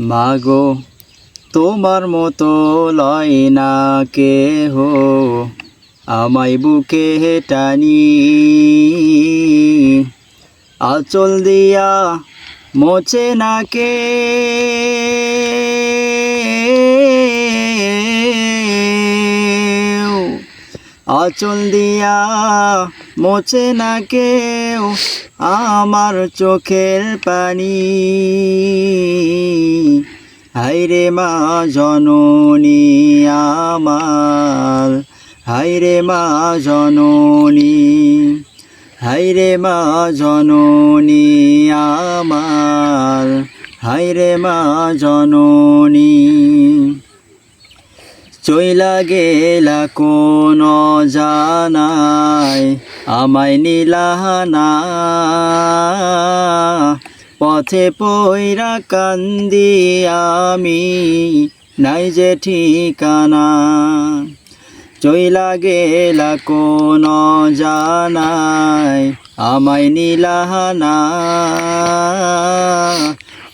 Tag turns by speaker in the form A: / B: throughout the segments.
A: মাগো, তোমার মতো লয় না কে হো আমায় বুকে টানি। আচল দিয়া মোছে না কে। আচল দিয়া মোছে না কেউ আমার চোখের পানি। হাইরে মা জননী আমার হাইরে মা জননী হাইরে মা জননী আমার হাইরে মা জননী। চইলা গেলা কোন জানাই, আমায় নিলাহানা পথে পইরা কান্দি আমি, নাই যে ঠিকানা। চইলা গেলা কোন জানাই, আমায় নিলাহানা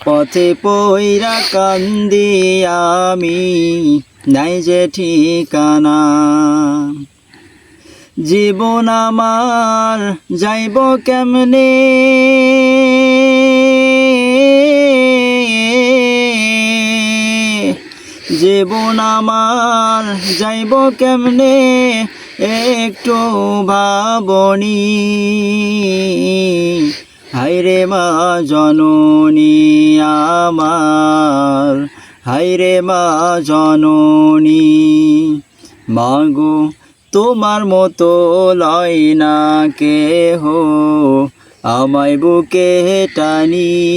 A: পথে পইরা কান্দি আমি, নাই যে ঠিকানা। জীবন আমার যাইব কেমনে? জীবন আমার যাইব কেমনে? একটু ভাবনি। হাইরে মা জননী আমার হাইরে মা জননী। মাগো, তোমার মতো লয় না কে হো আমায় বুকে টানি।